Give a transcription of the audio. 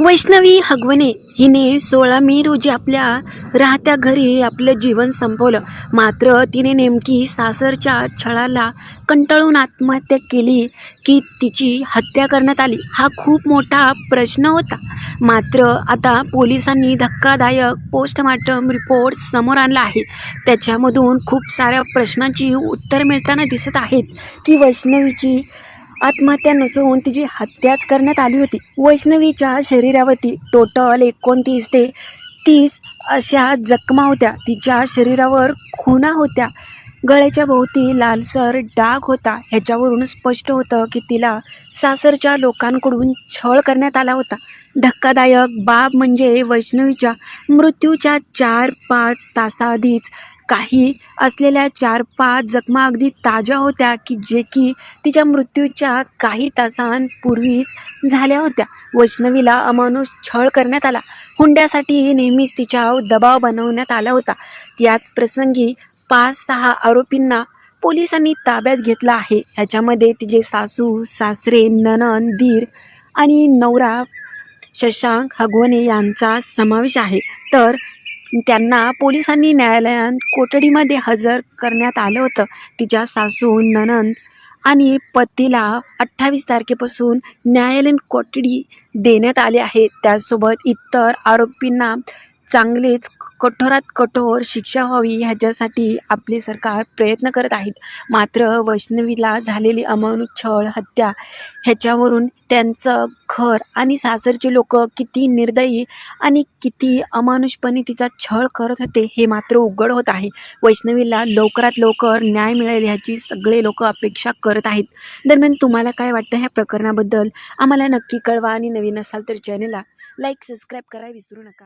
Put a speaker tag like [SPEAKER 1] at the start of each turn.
[SPEAKER 1] वैष्णवी हगवणे हिने सोळा मे रोजी आपल्या राहत्या घरी आपलं जीवन संपवलं. मात्र तिने नेमकी सासरच्या छळाला कंटाळून आत्महत्या केली की तिची हत्या करण्यात आली हा खूप मोठा प्रश्न होता. मात्र आता पोलिसांनी धक्कादायक पोस्टमार्टम रिपोर्ट समोर आणला आहे. त्याच्यामधून खूप साऱ्या प्रश्नांची उत्तर मिळताना दिसत आहेत की वैष्णवीची आत्महत्या नसून तिची हत्याच करण्यात आली होती. वैष्णवीच्या शरीरावरती टोटल एकोणतीस ते तीस अशा जखमा होत्या. तिच्या शरीरावर खुणा होत्या. गळ्याच्या भोवती लालसर डाग होता. ह्याच्यावरून स्पष्ट होतं की तिला सासरच्या लोकांकडून छळ करण्यात आला होता. धक्कादायक बाब म्हणजे वैष्णवीच्या मृत्यूच्या चार पाच तासाआधीच काही असलेल्या चार पाच जखमा अगदी ताज्या होत्या की जे की तिच्या मृत्यूच्या काही तासांपूर्वीच झाल्या होत्या. वैष्णवीला अमानुष छळ करण्यात आला. हुंड्यासाठी नेहमीच तिच्यावर दबाव बनवण्यात आला होता. याच प्रसंगी पाच सहा आरोपींना पोलिसांनी ताब्यात घेतला आहे. याच्यामध्ये तिचे सासू सासरे ननन दीर आणि नवरा शशांक हगवणे यांचा समावेश आहे. तर त्यांना पोलिसांनी न्यायालयात कोठडीमध्ये हजर करण्यात आलं होतं. तिच्या सासू ननंद आणि पतीला अठ्ठावीस तारखेपासून न्यायालयीन कोठडी देण्यात आली आहे. त्यासोबत इतर आरोपींना चांगलेच कठोरात कठोर शिक्षा व्हावी ह्याच्यासाठी आपले सरकार प्रयत्न करत आहेत. मात्र वैष्णवीला झालेली अमानुष छळ हत्या ह्याच्यावरून त्यांचं घर आणि सासरचे लोक किती निर्दयी आणि किती अमानुषपणे तिचा छळ करत होते हे मात्र उघड होत आहे. वैष्णवीला लवकरात लवकर न्याय मिळेल ह्याची सगळे लोक अपेक्षा करत आहेत. दरम्यान तुम्हाला काय वाटतं ह्या प्रकरणाबद्दल? आम्हाला नक्की कळवा आणि नवीन असाल तर चॅनलला लाईक सबस्क्राईब करायला विसरू नका.